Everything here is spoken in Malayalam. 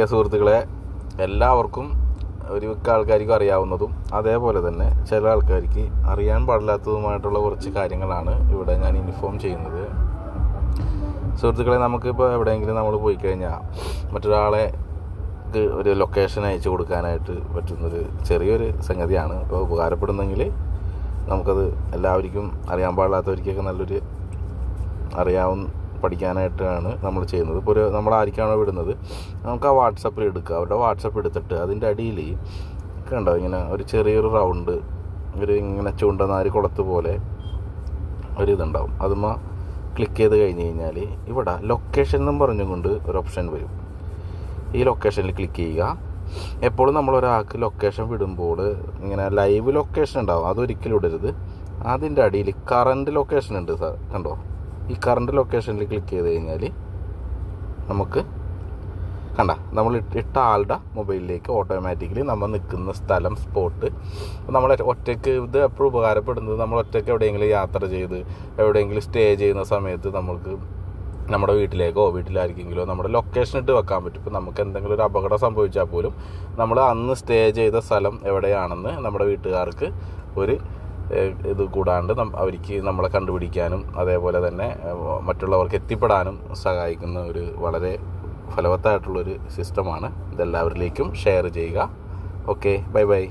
ഓക്കെ സുഹൃത്തുക്കളെ എല്ലാവർക്കും ഒരു മിക്ക ആൾക്കാർക്കും അറിയാവുന്നതും അതേപോലെ തന്നെ ചില ആൾക്കാർക്ക് അറിയാൻ പാടില്ലാത്തതുമായിട്ടുള്ള കുറച്ച് കാര്യങ്ങളാണ് ഇവിടെ ഞാൻ ഇൻഫോം ചെയ്യുന്നത്. സുഹൃത്തുക്കളെ നമുക്കിപ്പോൾ എവിടെയെങ്കിലും നമ്മൾ പോയി കഴിഞ്ഞാൽ മറ്റൊരാളെ ഒരു ലൊക്കേഷൻ അയച്ചു കൊടുക്കാനായിട്ട് പറ്റുന്നൊരു ചെറിയൊരു സംഗതിയാണ്. അപ്പോൾ ഉപകാരപ്പെടുന്നെങ്കിൽ നമുക്കത് എല്ലാവർക്കും അറിയാൻ പാടില്ലാത്തവർക്കൊക്കെ നല്ലൊരു അറിയാവുന്ന പഠിക്കാനായിട്ടാണ് നമ്മൾ ചെയ്യുന്നത്. ഇപ്പോൾ ഒരു നമ്മൾ ആർക്കാണോ വിടുന്നത് നമുക്ക് ആ വാട്സപ്പിൽ എടുക്കുക അവരുടെ വാട്സപ്പ് എടുത്തിട്ട് അതിന്റെ അടിയിൽ കണ്ടോ ഇങ്ങനെ ഒരു ചെറിയൊരു റൗണ്ട് ഒരു ഇങ്ങനെ ചൂണ്ടനാര് കുളത്ത് പോലെ ഒരു ഇതുണ്ടാവും. അതുമ്മ ക്ലിക്ക് ചെയ്ത് കഴിഞ്ഞ് കഴിഞ്ഞാൽ ഇവിടെ ലൊക്കേഷൻ എന്നും പറഞ്ഞുകൊണ്ട് ഒരു ഓപ്ഷൻ വരും. ഈ ലൊക്കേഷനിൽ ക്ലിക്ക് ചെയ്യുക. എപ്പോഴും നമ്മൾ ഒരാൾക്ക് ലൊക്കേഷൻ വിടുമ്പോൾ ഇങ്ങനെ ലൈവ് ലൊക്കേഷൻ ഉണ്ടാവും. അതൊരിക്കലും ഇടരുത്. അതിന്റെ അടിയിൽ കറണ്ട് ലൊക്കേഷൻ ഉണ്ട് സാർ. കണ്ടോ? ഈ കറണ്ട് ലൊക്കേഷനിൽ ക്ലിക്ക് ചെയ്ത് കഴിഞ്ഞാൽ നമുക്ക് കണ്ട നമ്മൾ ഇട്ട- ആളുടെ മൊബൈലിലേക്ക് ഓട്ടോമാറ്റിക്കലി നമ്മൾ നിൽക്കുന്ന സ്ഥലം സ്പോട്ട് നമ്മൾ ഒറ്റയ്ക്ക് ഇത് എപ്പോഴും ഉപകാരപ്പെടുന്നത് നമ്മൾ ഒറ്റയ്ക്ക് എവിടെയെങ്കിലും യാത്ര ചെയ്ത് എവിടെയെങ്കിലും സ്റ്റേ ചെയ്യുന്ന സമയത്ത് നമുക്ക് നമ്മുടെ വീട്ടിലേക്കോ വീട്ടിലായിരിക്കെങ്കിലോ നമ്മുടെ ലൊക്കേഷൻ ഇട്ട് വെക്കാൻ പറ്റും. ഇപ്പോൾ നമുക്ക് എന്തെങ്കിലും ഒരു അപകടം സംഭവിച്ചാൽ പോലും നമ്മൾ അന്ന് സ്റ്റേ ചെയ്ത സ്ഥലം എവിടെയാണെന്ന് നമ്മുടെ വീട്ടുകാർക്ക് ഒരു ഇത് കൂടാണ്ട് അവർക്ക് നമ്മളെ കണ്ടുപിടിക്കാനും അതേപോലെ തന്നെ മറ്റുള്ളവർക്ക് എത്തിപ്പെടാനും സഹായിക്കുന്ന ഒരു വളരെ ഫലവത്തായിട്ടുള്ളൊരു സിസ്റ്റമാണ്. ഇതെല്ലാവരിലേക്കും ഷെയർ ചെയ്യുക. Okay bye bye.